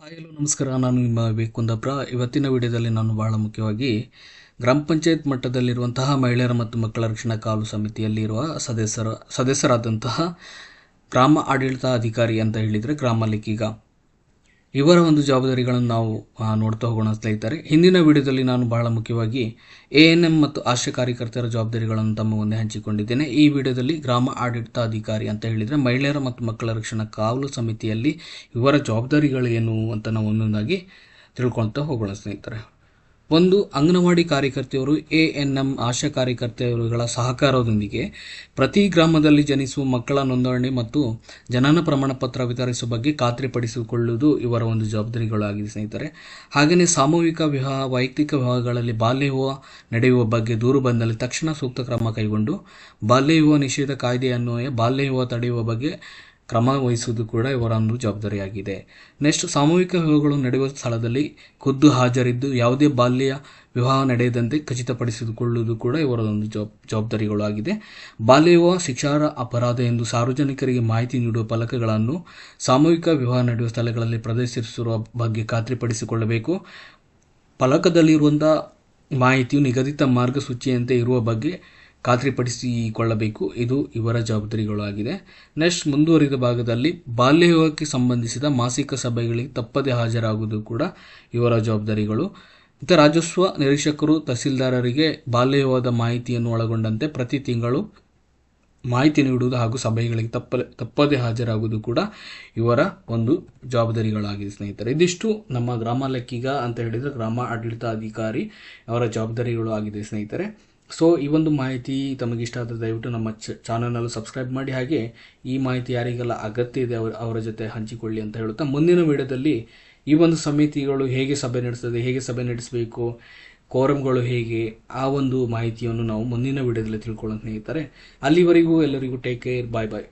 Hi, hello, ನಮಸ್ಕಾರ. ನಾನು ನಿಮ್ಮ ವಿವೇಕ್ ಕುಂದಾಪುರ ಇವತ್ತಿನ ವಿಡಿಯೋದಲ್ಲಿ ನಾನು ಬಹಳ ಮುಖ್ಯವಾಗಿ ಗ್ರಾಮ ಪಂಚಾಯತ್ ಮಟ್ಟದಲ್ಲಿರುವಂತಹ ಮಹಿಳೆಯರ ಮತ್ತು ಮಕ್ಕಳ ರಕ್ಷಣಾ ಕಾವಲು ಸಮಿತಿಯಲ್ಲಿರುವ ಸದಸ್ಯರ, ಸದಸ್ಯರಾದಂತಹ ಗ್ರಾಮ ಆಡಳಿತ ಅಧಿಕಾರಿ ಅಂತ ಹೇಳಿದರೆ ಗ್ರಾಮ ಲೆಕ್ಕಿಗ. ಇವರ ಒಂದು ಜವಾಬ್ದಾರಿಗಳನ್ನು ನಾವು ನೋಡ್ತಾ ಹೋಗೋಣ ಸ್ನೇಹಿತರೆ. ಹಿಂದಿನ ವಿಡಿಯೋದಲ್ಲಿ ನಾನು ಬಹಳ ಮುಖ್ಯವಾಗಿ ಎ ಎನ್ ಎಂ ಮತ್ತು ಆಶಾ ಕಾರ್ಯಕರ್ತರ ಜವಾಬ್ದಾರಿಗಳನ್ನು ತಮ್ಮ ಮುಂದೆ ಹಂಚಿಕೊಂಡಿದ್ದೇನೆ. ಈ ವಿಡಿಯೋದಲ್ಲಿ ಗ್ರಾಮ ಆಡಳಿತಾಧಿಕಾರಿ ಅಂತ ಹೇಳಿದರೆ ಮಹಿಳೆಯರ ಮತ್ತು ಮಕ್ಕಳ ರಕ್ಷಣಾ ಕಾವಲು ಸಮಿತಿಯಲ್ಲಿ ಇವರ ಜವಾಬ್ದಾರಿಗಳೇನು ಅಂತ ನಾವು ಒಂದೊಂದಾಗಿ ತಿಳ್ಕೊಳ್ತಾ ಹೋಗೋಣ ಸ್ನೇಹಿತರೆ. ಒಂದು ಅಂಗನವಾಡಿ ಕಾರ್ಯಕರ್ತೆಯರು ಎ ಎನ್ ಎಂ ಆಶಾ ಕಾರ್ಯಕರ್ತೆಯರುಗಳ ಸಹಕಾರದೊಂದಿಗೆ ಪ್ರತಿ ಗ್ರಾಮದಲ್ಲಿ ಜನಿಸುವ ಮಕ್ಕಳ ನೋಂದಣಿ ಮತ್ತು ಜನನ ಪ್ರಮಾಣ ಪತ್ರ ವಿತರಿಸುವ ಬಗ್ಗೆ ಖಾತ್ರಿಪಡಿಸಿಕೊಳ್ಳುವುದು ಇವರ ಒಂದು ಜವಾಬ್ದಾರಿಗಳಾಗಿದೆ ಸ್ನೇಹಿತರೆ. ಹಾಗೆಯೇ ಸಾಮೂಹಿಕ ವಿವಾಹ, ವೈಯಕ್ತಿಕ ವಿವಾಹಗಳಲ್ಲಿ ಬಾಲ್ಯ ವಿವಾಹ ನಡೆಯುವ ಬಗ್ಗೆ ದೂರು ಬಂದಲ್ಲಿ ತಕ್ಷಣ ಸೂಕ್ತ ಕ್ರಮ ಕೈಗೊಂಡು ಬಾಲ್ಯ ವಿವಾಹ ನಿಷೇಧ ಕಾಯ್ದೆ ಅನ್ವಯ ಬಾಲ್ಯ ವಿವಾಹ ತಡೆಯುವ ಬಗ್ಗೆ ಕ್ರಮ ವಹಿಸುವುದು ಕೂಡ ಇವರ ಒಂದು ಜವಾಬ್ದಾರಿಯಾಗಿದೆ. ನೆಕ್ಸ್ಟ್, ಸಾಮೂಹಿಕ ವಿವಾಹಗಳು ನಡೆಯುವ ಸ್ಥಳದಲ್ಲಿ ಖುದ್ದು ಹಾಜರಿದ್ದು, ಯಾವುದೇ ಬಾಲ್ಯ ವಿವಾಹ ನಡೆಯದಂತೆ ಖಚಿತಪಡಿಸಿಕೊಳ್ಳುವುದು ಕೂಡ ಇವರ ಒಂದು ಜವಾಬ್ ಜವಾಬ್ದಾರಿಗಳು ಆಗಿದೆ ಬಾಲ್ಯ ವಿವಾಹ ಶಿಕ್ಷಾರ ಅಪರಾಧ ಎಂದು ಸಾರ್ವಜನಿಕರಿಗೆ ಮಾಹಿತಿ ನೀಡುವ ಫಲಕಗಳನ್ನು ಸಾಮೂಹಿಕ ವಿವಾಹ ನಡೆಯುವ ಸ್ಥಳಗಳಲ್ಲಿ ಪ್ರದರ್ಶಿಸಿರುವ ಬಗ್ಗೆ ಖಾತ್ರಿಪಡಿಸಿಕೊಳ್ಳಬೇಕು. ಫಲಕದಲ್ಲಿರುವಂಥ ಮಾಹಿತಿಯು ನಿಗದಿತ ಮಾರ್ಗಸೂಚಿಯಂತೆ ಇರುವ ಬಗ್ಗೆ ಖಾತ್ರಿಪಡಿಸಿಕೊಳ್ಳಬೇಕು. ಇದು ಇವರ ಜವಾಬ್ದಾರಿಗಳು ಆಗಿದೆ ನೆಕ್ಸ್ಟ್ ಮುಂದುವರಿದ ಭಾಗದಲ್ಲಿ ಬಾಲ್ಯ ವಿವಾಹಕ್ಕೆ ಸಂಬಂಧಿಸಿದ ಮಾಸಿಕ ಸಭೆಗಳಿಗೆ ತಪ್ಪದೇ ಹಾಜರಾಗುವುದು ಕೂಡ ಇವರ ಜವಾಬ್ದಾರಿಗಳು. ಮತ್ತು ರಾಜಸ್ವ ನಿರೀಕ್ಷಕರು, ತಹಸೀಲ್ದಾರರಿಗೆ ಬಾಲ್ಯ ವಿವಾಹದ ಮಾಹಿತಿಯನ್ನು ಒಳಗೊಂಡಂತೆ ಪ್ರತಿ ತಿಂಗಳು ಮಾಹಿತಿ ನೀಡುವುದು ಹಾಗೂ ಸಭೆಗಳಿಗೆ ತಪ್ಪ ತಪ್ಪದೇ ಹಾಜರಾಗುವುದು ಕೂಡ ಇವರ ಒಂದು ಜವಾಬ್ದಾರಿಗಳಾಗಿದೆ ಸ್ನೇಹಿತರೆ. ಇದಿಷ್ಟು ನಮ್ಮ ಗ್ರಾಮ ಲೆಕ್ಕಿಗ ಅಂತ ಹೇಳಿದರೆ ಗ್ರಾಮ ಆಡಳಿತ ಅಧಿಕಾರಿ ಅವರ ಜವಾಬ್ದಾರಿಗಳು ಆಗಿದೆ ಸ್ನೇಹಿತರೆ. ಸೊ ಈ ಒಂದು ಮಾಹಿತಿ ತಮಗೆ ಇಷ್ಟ ಆದರೆ ದಯವಿಟ್ಟು ನಮ್ಮ ಚ ಸಬ್ಸ್ಕ್ರೈಬ್ ಮಾಡಿ. ಹಾಗೆ ಈ ಮಾಹಿತಿ ಯಾರಿಗೆಲ್ಲ ಅಗತ್ಯ ಇದೆ ಅವರ ಅವರ ಜೊತೆ ಹಂಚಿಕೊಳ್ಳಿ ಅಂತ ಹೇಳುತ್ತಾ ಮುಂದಿನ ವಿಡಿಯೋದಲ್ಲಿ ಈ ಒಂದು ಸಮಿತಿಗಳು ಹೇಗೆ ಸಭೆ ನಡೆಸ್ತದೆ, ಹೇಗೆ ಸಭೆ ನಡೆಸಬೇಕು ಕೋರಮ್ಗಳು ಹೇಗೆ, ಆ ಒಂದು ಮಾಹಿತಿಯನ್ನು ನಾವು ಮುಂದಿನ ವಿಡಿಯೋದಲ್ಲಿ ತಿಳ್ಕೊಳ್ಳೋಣ ಸ್ನೇಹಿತರೆ. ಅಲ್ಲಿವರೆಗೂ ಎಲ್ಲರಿಗೂ ಟೇಕ್ ಕೇರ್ ಬಾಯ್ ಬಾಯ್